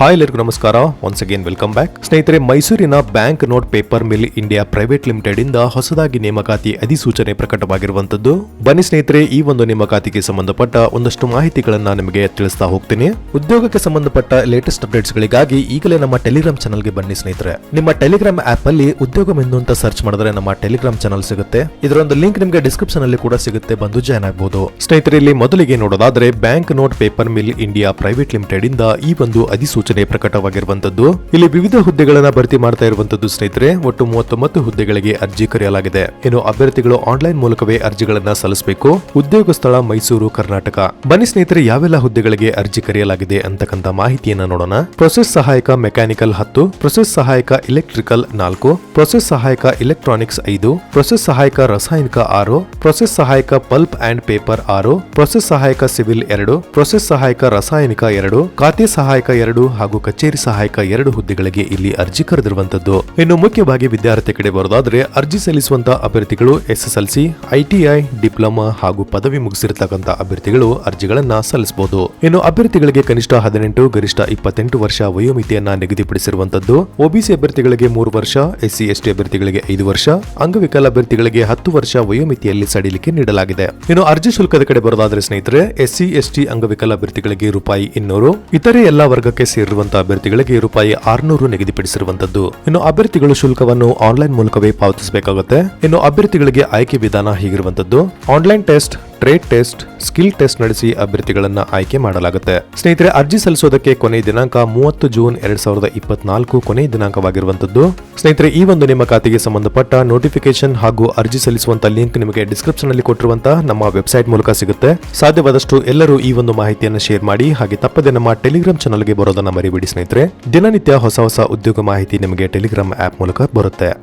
Hi ಎಲ್ಲರಿಗೂ ನಮಸ್ಕಾರ. Once again welcome back ಸ್ನೇಹಿತರೆ, ಮೈಸೂರಿನ bank note paper mill India private limited ಇಂದ ಹೊಸದಾಗಿ ನೇಮಕಾತಿ ಅಧಿಸೂಚನೆ ಪ್ರಕಟವಾಗಿರುವಂತದ್ದು ಬನ್ನಿ ಸ್ನೇಹಿತರೆ, ಈ ಒಂದು ನೇಮಕಾತಿಗೆ ಸಂಬಂಧಪಟ್ಟ ಒಂದಷ್ಟು ಮಾಹಿತಿಗಳನ್ನ ನಿಮಗೆ ತಿಳಿಸ್ತಾ ಹೋಗ್ತೀನಿ. ಉದ್ಯೋಗಕ್ಕೆ ಸಂಬಂಧಪಟ್ಟ ಲೇಟೆಸ್ಟ್ ಅಪ್ಡೇಟ್ಸ್ ಗಳಿಗಾಗಿ ಈಗಲೇ ನಮ್ಮ ಟೆಲಿಗ್ರಾಮ್ ಚಾನಲ್ಗೆ ಬನ್ನಿ ಸ್ನೇಹಿತರೆ. ನಿಮ್ಮ ಟೆಲಿಗ್ರಾಮ್ ಆಪ್ ಅಲ್ಲಿ ಉದ್ಯೋಗ ಅಂತ ಸರ್ಚ್ ಮಾಡಿದ್ರೆ ನಮ್ಮ ಟೆಲಿಗ್ರಾಮ್ ಚಾನಲ್ ಸಿಗುತ್ತೆ. ಇದರೊಂದು ಲಿಂಕ್ ನಿಮಗೆ ಡಿಸ್ಕ್ರಿಪ್ಷನ್ ಅಲ್ಲಿ ಕೂಡ ಸಿಗುತ್ತೆ, ಬಂದು ಜಾಯ್ನ್ ಆಗಬಹುದು ಸ್ನೇಹಿತರೆ, ಇಲ್ಲಿ ಮೊದಲಿಗೆ ನೋಡೋದಾದ್ರೆ, bank note paper mill India private limited ಇಂದ ಈ ಒಂದು ಅಧಿಸೂಚನೆ ಪ್ರಕಟವಾಗಿರುವಂತದ್ದು ಇಲ್ಲಿ ವಿವಿಧ ಹುದ್ದೆಗಳನ್ನ ಭರ್ತಿ ಮಾಡ್ತಾ ಇರುವಂತದ್ದು ಸ್ನೇಹಿತರೆ, ಒಟ್ಟು ಮೂವತ್ತೊಂಬತ್ತು ಹುದ್ದೆಗಳಿಗೆ ಅರ್ಜಿ ಕರೆಯಲಾಗಿದೆ. ಇನ್ನು ಅಭ್ಯರ್ಥಿಗಳು ಆನ್ಲೈನ್ ಮೂಲಕವೇ ಅರ್ಜಿಗಳನ್ನ ಸಲ್ಲಿಸಬೇಕು. ಉದ್ಯೋಗ ಸ್ಥಳ ಮೈಸೂರು, ಕರ್ನಾಟಕ. ಬನ್ನಿ ಸ್ನೇಹಿತರೆ, ಯಾವೆಲ್ಲ ಹುದ್ದೆಗಳಿಗೆ ಅರ್ಜಿ ಕರೆಯಲಾಗಿದೆ ಅಂತಕ್ಕಂಥ ಮಾಹಿತಿಯನ್ನ ನೋಡೋಣ. ಪ್ರೊಸೆಸ್ ಸಹಾಯಕ ಮೆಕ್ಯಾನಿಕಲ್ ಹತ್ತು ಪ್ರೊಸೆಸ್ ಸಹಾಯಕ ಇಲೆಕ್ಟ್ರಿಕಲ್ ನಾಲ್ಕು ಪ್ರೊಸೆಸ್ ಸಹಾಯಕ ಇಲೆಕ್ಟ್ರಾನಿಕ್ಸ್ ಐದು ಪ್ರೊಸೆಸ್ ಸಹಾಯಕ ರಾಸಾಯನಿಕ ಆರು ಪ್ರೊಸೆಸ್ ಸಹಾಯಕ ಪಲ್ಪ್ ಅಂಡ್ ಪೇಪರ್ ಆರು ಪ್ರೊಸೆಸ್ ಸಹಾಯಕ ಸಿವಿಲ್ ಎರಡು ಪ್ರೊಸೆಸ್ ಸಹಾಯಕ ರಾಸಾಯನಿಕ ಎರಡು, ಖಾತೆ ಸಹಾಯಕ ಎರಡು ಹಾಗೂ ಕಚೇರಿ ಸಹಾಯಕ ಎರಡು ಹುದ್ದೆಗಳಿಗೆ ಇಲ್ಲಿ ಅರ್ಜಿ ಕರೆದಿರುವಂತದ್ದು. ಇನ್ನು ಮುಖ್ಯವಾಗಿ ವಿದ್ಯಾರ್ಥಿ ಕಡೆ ಬರೋದಾದ್ರೆ ಅರ್ಜಿ ಸಲ್ಲಿಸುವಂತ ಅಭ್ಯರ್ಥಿಗಳು ಎಸ್ಎಸ್ಎಲ್ಸಿ, ಐಟಿಐ, ಡಿಪ್ಲೊಮಾ ಹಾಗೂ ಪದವಿ ಮುಗಿಸಿರ್ತಕ್ಕಂಥ ಅಭ್ಯರ್ಥಿಗಳು ಅರ್ಜಿಗಳನ್ನ ಸಲ್ಲಿಸಬಹುದು. ಇನ್ನು ಅಭ್ಯರ್ಥಿಗಳಿಗೆ ಕನಿಷ್ಠ ಹದಿನೆಂಟು, ಗರಿಷ್ಠ ಇಪ್ಪತ್ತೆಂಟು ವರ್ಷ ವಯೋಮಿತಿಯನ್ನ ನಿಗದಿಪಡಿಸಿರುವಂತದ್ದು. ಒಬಿಸಿ ಅಭ್ಯರ್ಥಿಗಳಿಗೆ ಮೂರು ವರ್ಷ, ಎಸ್ಸಿ, ಎಸ್ಟಿ ಅಭ್ಯರ್ಥಿಗಳಿಗೆ ಐದು ವರ್ಷ, ಅಂಗವಿಕಲ ಅಭ್ಯರ್ಥಿಗಳಿಗೆ ಹತ್ತು ವರ್ಷ ವಯೋಮಿತಿಯಲ್ಲಿ ಸಡಿಲಿಕೆ ನೀಡಲಾಗಿದೆ. ಇನ್ನು ಅರ್ಜಿ ಶುಲ್ಕದ ಕಡೆ ಬರೋದಾದ್ರೆ ಸ್ನೇಹಿತರೆ, ಎಸ್ಸಿ, ಎಸ್ಟಿ, ಅಂಗವಿಕಲ ಅಭ್ಯರ್ಥಿಗಳಿಗೆ ರೂಪಾಯಿ ಇನ್ನೂರು, ಇತರೆ ಎಲ್ಲಾ ವರ್ಗಕ್ಕೆ ಸೇರಿರುವಂತಹ ಅಭ್ಯರ್ಥಿಗಳಿಗೆ ರೂಪಾಯಿ ಆರ್ನೂರು ನಿಗದಿಪಡಿಸಿರುವಂತದ್ದು. ಇನ್ನು ಅಭ್ಯರ್ಥಿಗಳು ಶುಲ್ಕವನ್ನು ಆನ್ಲೈನ್ ಮೂಲಕವೇ ಪಾವತಿಸಬೇಕಾಗುತ್ತೆ. ಇನ್ನು ಅಭ್ಯರ್ಥಿಗಳಿಗೆ ಆಯ್ಕೆ ವಿಧಾನ ಹೀಗಿರುವಂತದ್ದು. Online test trade test, skill test ನಡೆಸಿ ಅಭ್ಯರ್ಥಿಗಳನ್ನ ಆಯ್ಕೆ ಮಾಡಲಾಗುತ್ತೆ. ಸ್ನೇಹಿತರೆ, ಅರ್ಜಿ ಸಲ್ಲಿಸೋದಕ್ಕೆ ಕೊನೆಯ ದಿನಾಂಕ ಮೂವತ್ತು ಜೂನ್ ಎರಡ್ ಸಾವಿರದ ಇಪ್ಪತ್ನಾಲ್ಕು ಕೊನೆಯ ದಿನಾಂಕವಾಗಿರುವಂತದ್ದು ಸ್ನೇಹಿತರೆ, ಈ ಒಂದು ನೇಮಕಾತಿಗೆ ಸಂಬಂಧಪಟ್ಟ ನೋಟಿಫಿಕೇಶನ್ ಹಾಗೂ ಅರ್ಜಿ ಸಲ್ಲಿಸುವಂತ ಲಿಂಕ್ ನಿಮಗೆ ಡಿಸ್ಕ್ರಿಪ್ಷನ್ ಅಲ್ಲಿ ಕೊಟ್ಟಿರುವಂತಹ ನಮ್ಮ ವೆಬ್ಸೈಟ್ ಮೂಲಕ ಸಿಗುತ್ತೆ. ಸಾಧ್ಯವಾದಷ್ಟು ಎಲ್ಲರೂ ಈ ಒಂದು ಮಾಹಿತಿಯನ್ನು ಶೇರ್ ಮಾಡಿ, ಹಾಗೆ ತಪ್ಪದೆ ನಮ್ಮ ಟೆಲಿಗ್ರಾಮ್ ಚಾನಲ್ಗೆ ಬರೋದನ್ನ ಮರಿಬೇಡಿ ಸ್ನೇಹಿತರೆ. ದಿನನಿತ್ಯ ಹೊಸ ಹೊಸ ಉದ್ಯೋಗ ಮಾಹಿತಿ ನಿಮಗೆ ಟೆಲಿಗ್ರಾಮ್ ಆಪ್ ಮೂಲಕ ಬರುತ್ತೆ.